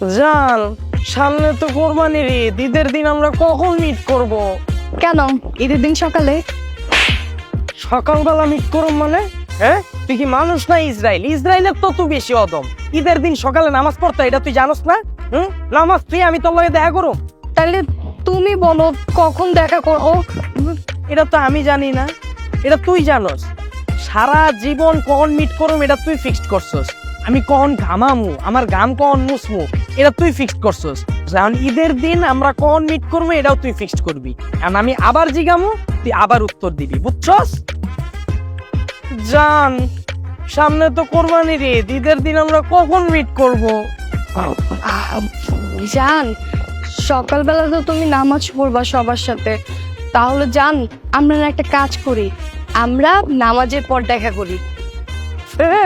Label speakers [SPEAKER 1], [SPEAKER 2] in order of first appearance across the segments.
[SPEAKER 1] জান সামনে তো কোরবানির ঈদ। ঈদের দিন আমরা কখন মিট করব?
[SPEAKER 2] কেন? ঈদের দিন সকালে?
[SPEAKER 1] সকালবেলা মিট করব মানে? হ্যাঁ? তুই কি মানুষ না ইসরায়েল ইসরায়েলের তো তুই বেশি অদম। ঈদের দিন সকালে নামাজ পড়তে এটা তুই জানোস না? হুম? নামাজ তুই আমি তোর লগে দেখা করুম।
[SPEAKER 2] তাহলে তুমি বলো কখন দেখা করো
[SPEAKER 1] এটা তো আমি জানি না। এটা তুই জানোস। সারা জীবন কখন মিট করুম এটা তুই ফিক্সড করছস। আমি কখন ঘামামু? আমার গাম কখন মুসমু এটা তুই ফিক্সড করছস। যেমন ঈদের দিন আমরা কোন মিট করব এটাও তুই ফিক্সড করবি। এখন আমি আবার জিগামু তুই আবার উত্তর দিবি বুঝছস? জান সামনে তো কোরবানির ঈদ ঈদের দিন আমরা কখন মিট করব?
[SPEAKER 2] জান সকালবেলা তো তুমি নামাজ পড়বা সবার সাথে। তাহলে জান আমরা একটা কাজ করি আমরা নামাজের পর দেখা করি।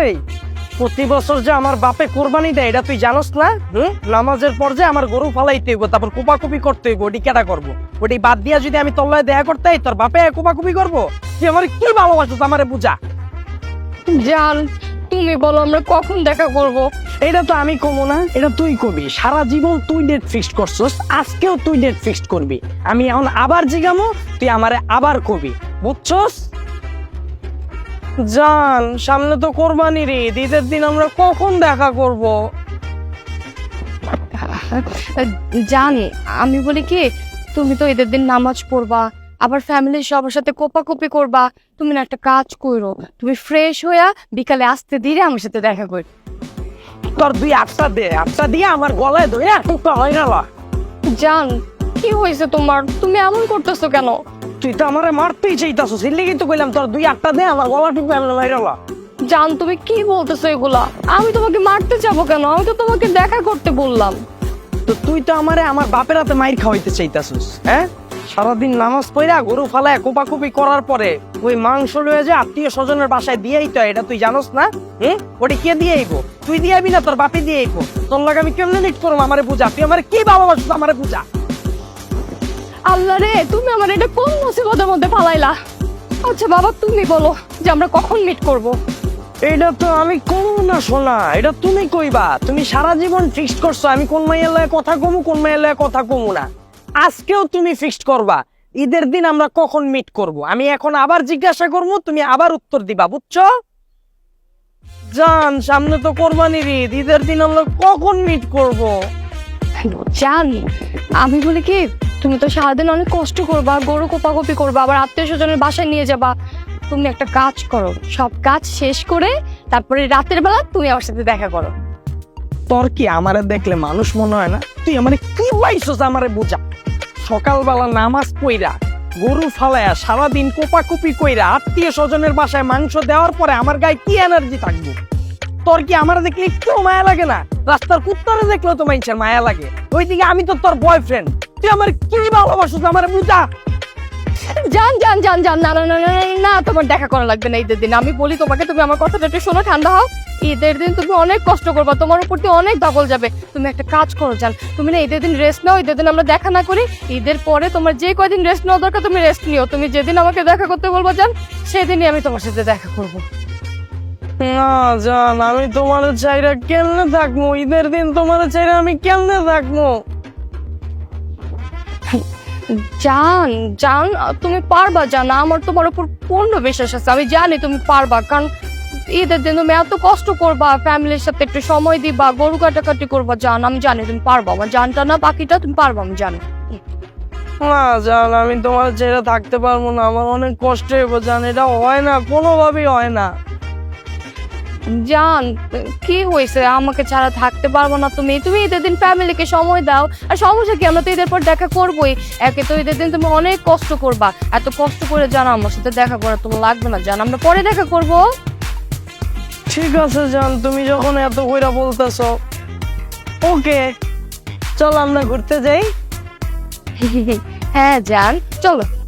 [SPEAKER 1] এই প্রতি বছর যে আমার বাপে কোরবানি দেয় এটা তুই জানোস না? হুম? নামাজের পর যে আমার গরু ফালাইতে হইব তারপর কোপাকুপি করতে হইব ওটি কেটা করব? ওটি বাদ দিয়া যদি আমি তল্লায় দেয়া করতে তোর বাপে কোপাকুপি করব? তুই আমার কি ভালোবাসিস আমারে বুঝা।
[SPEAKER 2] জান তুমি বলো আমরা কখন দেখা করব?
[SPEAKER 1] এটা তো আমি কমো না এটা তুই কবি সারা জীবন তুই ডেট ফিক্সড করছস আজকেও তুই ডেট ফিক্সড করবি। আমি এখন আবার জিগামো তুই আমারে আবার কবি। বুঝছস? জান সামনে তো কোরবানির ঈদ ঈদের দিন আমরা কখন দেখা করব?
[SPEAKER 2] জান আমি বলি কি তুমি তো ঈদের দিন নামাজ পড়বা আবার ফ্যামিলির সবার সাথে কোপাকুপি করবা তুমি না একটা কাজ করো তুমি ফ্রেশ হইয়া বিকালে আসতে ধীরে আমার সাথে দেখা কর।
[SPEAKER 1] তোর দুই আটটা দে আটটা দিয়ে আমার গলায় ধরে টুকটা হয় না।
[SPEAKER 2] জান কি হয়েছে তোমার? তুমি এমন করতেছো কেন?
[SPEAKER 1] তুই তো আমারে মারতেই চাইতাছ সেই লেগেই তো কইলাম তোর দুই আটটা দে আমার গলা মাইরালা
[SPEAKER 2] জান তুমি কি বলতেছো এগুলা? আমি তোমাকে মারতে যাব কেন? আমি তো তোমাকে দেখা করতে বললাম।
[SPEAKER 1] তো তুই তো আমারে আমার বাপের হাতে মাইর খাওয়াইতে চাইতাছিস হ্যাঁ? সারাদিন নামাজ পড়া গরু ফালায় কোপাকুপি করার পরে ওই মাংস লয়ে যে আত্মীয় স্বজনের বাসায় দিয়েই তো এটা তুই জানোস না? হুম? ওটা কে দিয়ে আইবো? তুই দিয়ে আইবি না তোর বাপে দিয়ে আইবো? তোর লাগে আমি কেমনে নিট করব? আমারে বুঝা। তুই আমার কি ভালোবাসিস আমারে বুঝা?
[SPEAKER 2] আল্লাহ রে তুমি আমার এটা কোন মুসিবতের মধ্যে ফালাইলা আচ্ছা বাবা তুমি বলো যে আমরা কখন মিট করব?
[SPEAKER 1] এটা তো আমি করব না শোনা এটা তুমি কইবা। তুমি সারা জীবন ফিক্সড করছ আমি কোন মাইয়ের লয়ে কথা কমু কোন মাইয়ের লয়ে কথা কমু না। আজকেও তুমি ফিক্সড করবা। ঈদের দিন আমরা কখন মিট করব? আমি এখন আবার জিজ্ঞাসা করব তুমি আবার উত্তর দিবা বুঝছ? জান সামনে তো কোরবানির ঈদ ঈদের দিন আমরা কখন মিট করব?
[SPEAKER 2] জান আমি বলি কি তুমি তো সারাদিন অনেক কষ্ট করবা, গরু কোপাকপি করবা, আবার আত্মীয় স্বজনের বাসায় নিয়ে যাবা। তুমি একটা কাজ করো, সব কাজ শেষ করে তারপরে রাতের বেলা তুমি আমার সাথে দেখা করো।
[SPEAKER 1] তোর কি আমারে দেখলে মানুষ মনে হয় না? তুই আমারে কি পাইছস আমারে বোঝা? সকালবেলা নামাজ পইরা, গরু ফালায়া সারাদিন কোপাকুপি কইরা আত্মীয় স্বজনের বাসায় মাংস দেওয়ার পরে আমার গায়ে কি এনার্জি থাকব? তোর কি আমার দেখলে একটু মায়া লাগে না? রাস্তার কুত্তারে দেখলেও তো মানুষের মায়া লাগে। ওইদিকে আমি তো তোর বয়ফ্রেন্ড তুই আমার কি ভালোবাসিস আমার বুঝা
[SPEAKER 2] জান জান জান জান না না না না, তোমার দেখা করা লাগবে না ঈদের দিন। আমি বলি তোমাকে তুমি আমার কথাটা একটু শোনো ঠান্ডা হও। ঈদের দিন তুমি অনেক কষ্ট করবা তোমার উপর দিয়ে অনেক ধকল যাবে। তুমি একটা কাজ করো জান। তুমি না ঈদের দিন রেস্ট নাও ঈদের দিন আমরা দেখা না করি। ঈদের পরে তোমার যে কয়দিন রেস্ট নেওয়া দরকার তুমি রেস্ট নিও। তুমি যেদিন আমাকে দেখা করতে বলব জান সেদিনই আমি তোমার সাথে দেখা করব।
[SPEAKER 1] না জান আমি তোমার চাইরা কেমনে থাকব? ঈদের দিন তোমার চাইরা আমি কেমনে থাকব?
[SPEAKER 2] জান জান, তুমি পারবা, জান, আমার তোমার উপর পূর্ণ বিশ্বাস আছে, আমি জানি তুমি পারবা, কারণ ঈদের দিন তুমি এত কষ্ট করবা, ফ্যামিলির সাথে একটু সময় দিবা, গরু কাটাকাটি করবা, জান, আমি জানি তুমি পারবা, আমার জানটা না, বাকিটা তুমি পারবা, আমি জানি।
[SPEAKER 1] না, জান, আমি তোমার ছেড়ে থাকতে পারব না, আমার অনেক কষ্ট হইব, জান, এটা হয় না, কোনোভাবেই হয় না।
[SPEAKER 2] জান কি হয়েছে? আমাকে ছাড়া থাকতে পারব না তুমি। তুমি ঈদের দিন ফ্যামিলিকে সময় দাও। আর সমস্যা কি? আমরা তো ঈদের পর দেখা করবোই। একে তো ঈদের দিন তুমি অনেক কষ্ট করবা। এত কষ্ট করে জানো আমার সাথে দেখা করা তোমার লাগবে না। জান আমরা পরে দেখা করব।
[SPEAKER 1] ঠিক আছে জান তুমি যখন এত কইরা বলতেছো। ওকে চল আমরা ঘুরতে যাই।
[SPEAKER 2] হ্যাঁ জান চলো।